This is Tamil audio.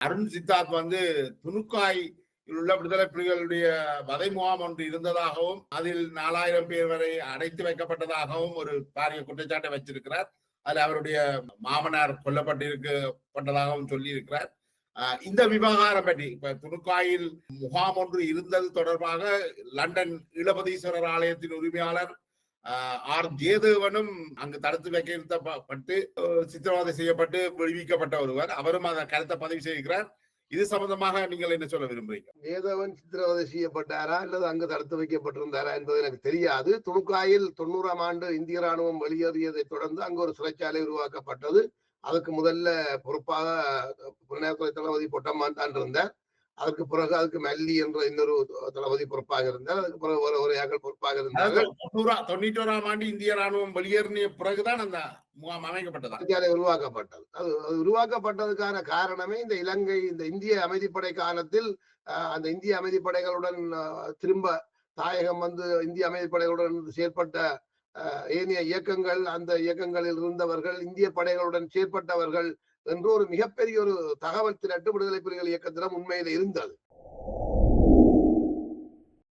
அருண் சித்தார்த் வந்து துணுக்காய் உள்ள விடுதலை புலிகளுடைய வதை முகாம் ஒன்று இருந்ததாகவும் அதில் நாலாயிரம் பேர் வரை அடைத்து வைக்கப்பட்டதாகவும் ஒரு பாரிய குற்றச்சாட்டை வச்சிருக்கிறார். அதில் அவருடைய மாமனார் கொல்லப்பட்டிருக்கப்பட்டதாகவும் சொல்லி இருக்கிறார் ஆஹ் இந்த விவகாரம் பற்றி இப்ப துணுக்காயில் முகாம் ஒன்று இருந்தது தொடர்பாக லண்டன் இளபதீஸ்வரர் ஆலயத்தின் உரிமையாளர் ஆர் ஜெயதேவனும் அங்கு தடுத்து வைக்கப்பட்டு சித்திரவதை செய்யப்பட்டு விடுவிக்கப்பட்ட ஒருவர். அவரும் அந்த கருத்தை பதிவு செய்கிறார். இது சம்பந்தமாக நீங்கள் என்ன சொல்ல விரும்புறீங்க? வேதவன் சித்திரவதை செய்யப்பட்டாரா? அல்லது அங்கு தடுத்து வைக்கப்பட்டிருந்தாரா என்பது எனக்கு தெரியாது. துணுக்காயில் தொண்ணூறாம் ஆண்டு இந்திய ராணுவம் வெளியேறியதை தொடர்ந்து அங்கு ஒரு சிறைச்சாலை உருவாக்கப்பட்டது. அதுக்கு முதல்ல பொறுப்பாக புலனாய்வுத்துறை தளபதி பொட்டம்மான் தான் இருந்தார். அதற்கு பிறகு அதுக்கு மல்லி என்ற இன்னொரு தளபதி பொறுப்பாக இருந்தார். அதுக்கு பிறகு ஒரு ஒரு பொறுப்பாக இருந்தார்கள். தொண்ணூறா தொண்ணூற்றோராம் ஆண்டு இந்திய ராணுவம் வெளியேறிய பிறகுதான் அந்த முகாம் அமைக்கப்பட்டதா? உருவாக்கப்பட்டது. அது அது உருவாக்கப்பட்டதுக்கான காரணமே இந்த இலங்கை இந்த இந்திய அமைதிப்படை காலத்தில் அந்த இந்திய அமைதிப்படைகளுடன் திரும்ப தாயகம் வந்து இந்திய அமைதிப்படைகளுடன் செயற்பட்ட ஏனைய இயக்கங்கள் அந்த இயக்கங்களில் இருந்தவர்கள் இந்திய படைகளுடன் செயற்பட்டவர்கள் என்று ஒரு மிகப்பெரிய ஒரு தகவல் திரட்டு விடுதலை புலிகள் இயக்கத்திடம் உண்மையில இருந்தது.